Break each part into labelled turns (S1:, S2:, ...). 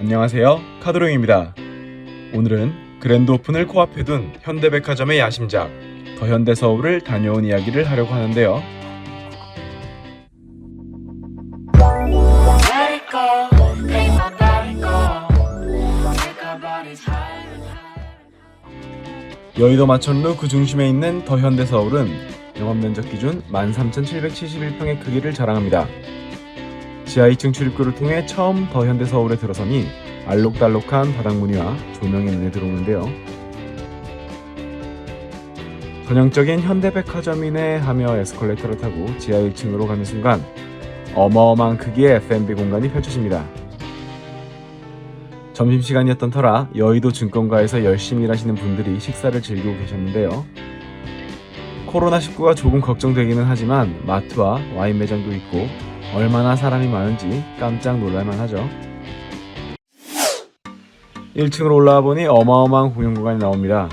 S1: 안녕하세요. 카드롱입니다. 오늘은 그랜드 오픈을 코앞에 둔 현대백화점의 야심작 더 현대 서울을 다녀온 이야기를 하려고 하는데요. 여의도 마천루 그 중심에 있는 더 현대 서울은 영업 면적 기준 13,771평의 크기를 자랑합니다. 지하 2층 출입구를 통해 처음 더 현대 서울에 들어서니 알록달록한 바닥무늬와 조명이 눈에 들어오는데요. 전형적인 현대백화점이네 하며 에스컬레이터를 타고 지하 1층으로 가는 순간 어마어마한 크기의 F&B 공간이 펼쳐집니다. 점심시간이었던 터라 여의도 증권가에서 열심히 일하시는 분들이 식사를 즐기고 계셨는데요. 코로나19가 조금 걱정되기는 하지만 마트와 와인 매장도 있고 얼마나 사람이 많은지 깜짝 놀랄만 하죠. 1층으로 올라와 보니 어마어마한 공연 공간이 나옵니다.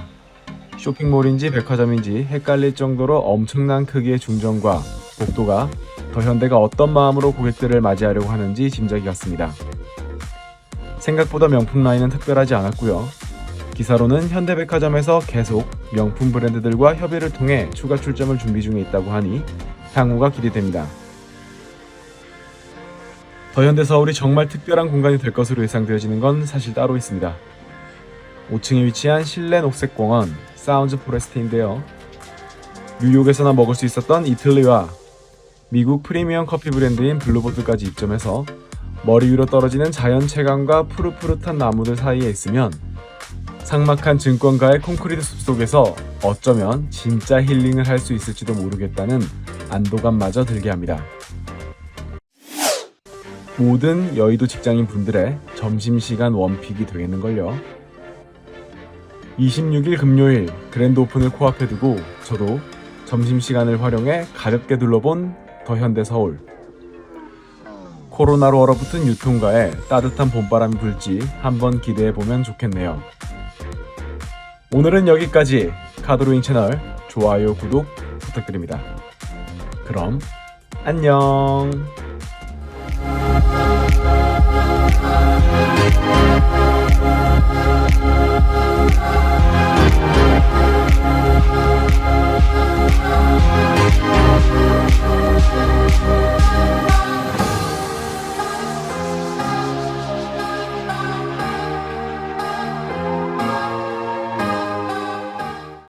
S1: 쇼핑몰인지 백화점인지 헷갈릴 정도로 엄청난 크기의 중정과 복도가 더 현대가 어떤 마음으로 고객들을 맞이하려고 하는지 짐작이 갔습니다. 생각보다 명품 라인은 특별하지 않았고요. 기사로는 현대백화점에서 계속 명품 브랜드들과 협의를 통해 추가 출점을 준비 중에 있다고 하니 향후가 기대됩니다. 더 현대 서울이 정말 특별한 공간이 될 것으로 예상되어지는 건 사실 따로 있습니다. 5층에 위치한 실내 녹색 공원 사운즈 포레스트인데요. 뉴욕에서나 먹을 수 있었던 이틀리와 미국 프리미엄 커피 브랜드인 블루보틀까지 입점해서 머리 위로 떨어지는 자연 채광과 푸릇푸릇한 나무들 사이에 있으면 삭막한 증권가의 콘크리트 숲 속에서 어쩌면 진짜 힐링을 할 수 있을지도 모르겠다는 안도감마저 들게 합니다. 모든 여의도 직장인 분들의 점심시간 원픽이 되겠는걸요. 26일 금요일 그랜드 오픈을 코앞에 두고 저도 점심시간을 활용해 가볍게 둘러본 더 현대 서울. 코로나로 얼어붙은 유통가에 따뜻한 봄바람이 불지 한번 기대해 보면 좋겠네요. 오늘은 여기까지 카드로잉 채널 좋아요 구독 부탁드립니다. 그럼 안녕.